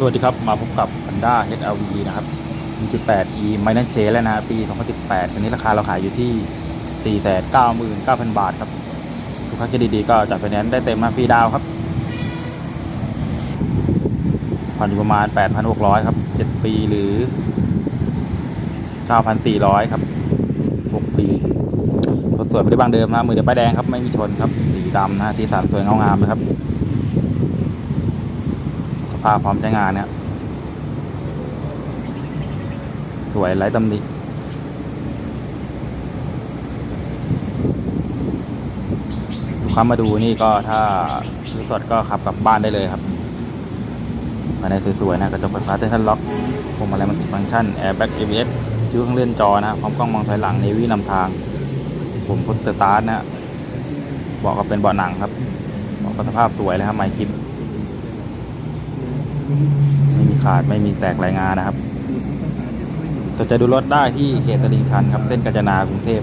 สวัสดีครับ มาพบกับ Honda HRV นะครับ 1.8e Minor Change แล้วนะ ปี 2018 คันนี้ราคาเราขายอยู่ที่ 499,000 บาทครับลูกค้าเครดิตดีก็จัดไฟแนนซ์ได้เต็มมาฟรีดาวครับ ผ่อนอยู่ประมาณ 8,600 ครับ 7 ปีหรือ 9,400 ครับ 6 ปีรถสวยไม่ได้บางเดิมนะมือเดียวป้ายแดงครับ ไม่มีชนครับ สีดำนะที่สันสวยเงางามเลยครับ ภาพพร้อมใช้งานเนี่ยสวยไร้ตำหนิลูกค้ามาดูนี่ก็ถ้าซื้อสดก็ขับกลับบ้านได้เลยครับภายในสวยๆนะกระจกไฟฟ้าเทนล็อกพวงมาลัยมันติฟังก์ชันแอร์แบ็ก ABS ชิวข้างเลื่อนจอนะพร้อมกล้องมองถอยหลังเนวีนำทาง ผมพุทสตาร์ทนะเบอกก็เป็นเบาะหนังครับเบอกก็สภาพสวยเลยครับไมค์กิฟ ไม่มีขาดไม่มีแตกรายงานนะครับสนใจดูรถได้ที่เขตตลิ่งชันครับเส้นกาญจนากรุงเทพ